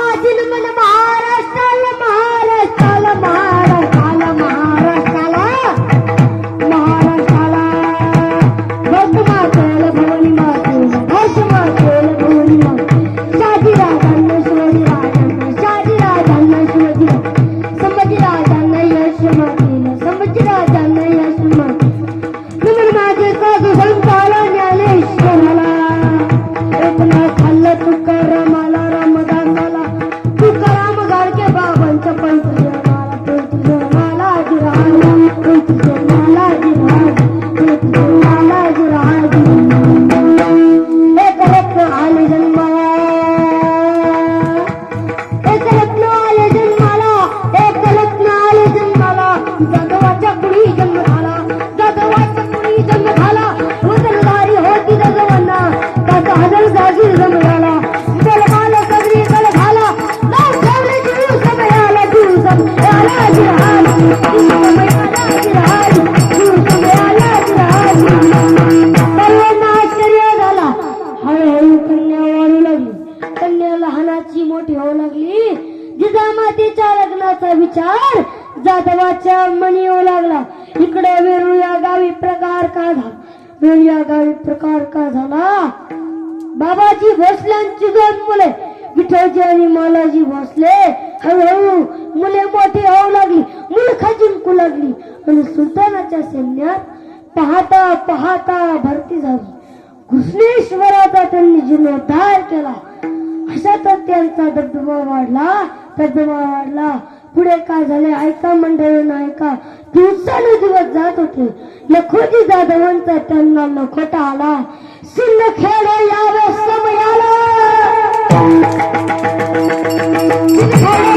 आदिल मन मार विचार जाधवाच्या मनी येऊ लागला इकडे वेळू या गावी प्रकार का झाला वेळू या गावी प्रकार का झाला बाबाजी भोसल्यांची दोन मुले विठोजी आणि मालाजी भोसले हळूहळू मुले मोठी होऊ लागली मुलखा जिंकू लागली. आणि सुलतानाच्या सैन्यात पाहता पाहता भरती झाली. घुसलेश्वराचा त्यांनी जीर्णोद्धार केला. अशा तर त्यांचा दबदबा वाढला दबदबा वाढला. पुढे काय झाले ऐका मंडळी ऐका. दिवसानुदिवस जात होते. लखोजी जाधवांचा त्यांना लखोटा आला. सिंदखेड यावे समयाला!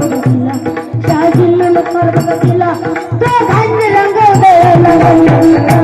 शाहजी लोक मारत तिला तो धान्य रंग द्यायला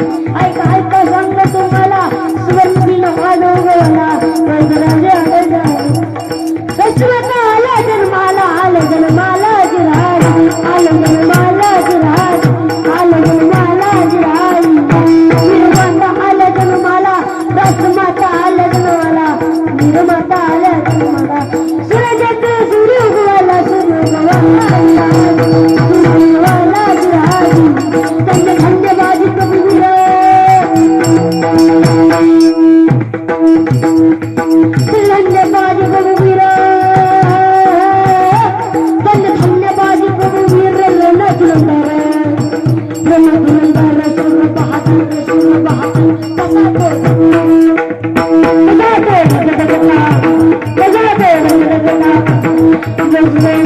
பிறந்த Thank you.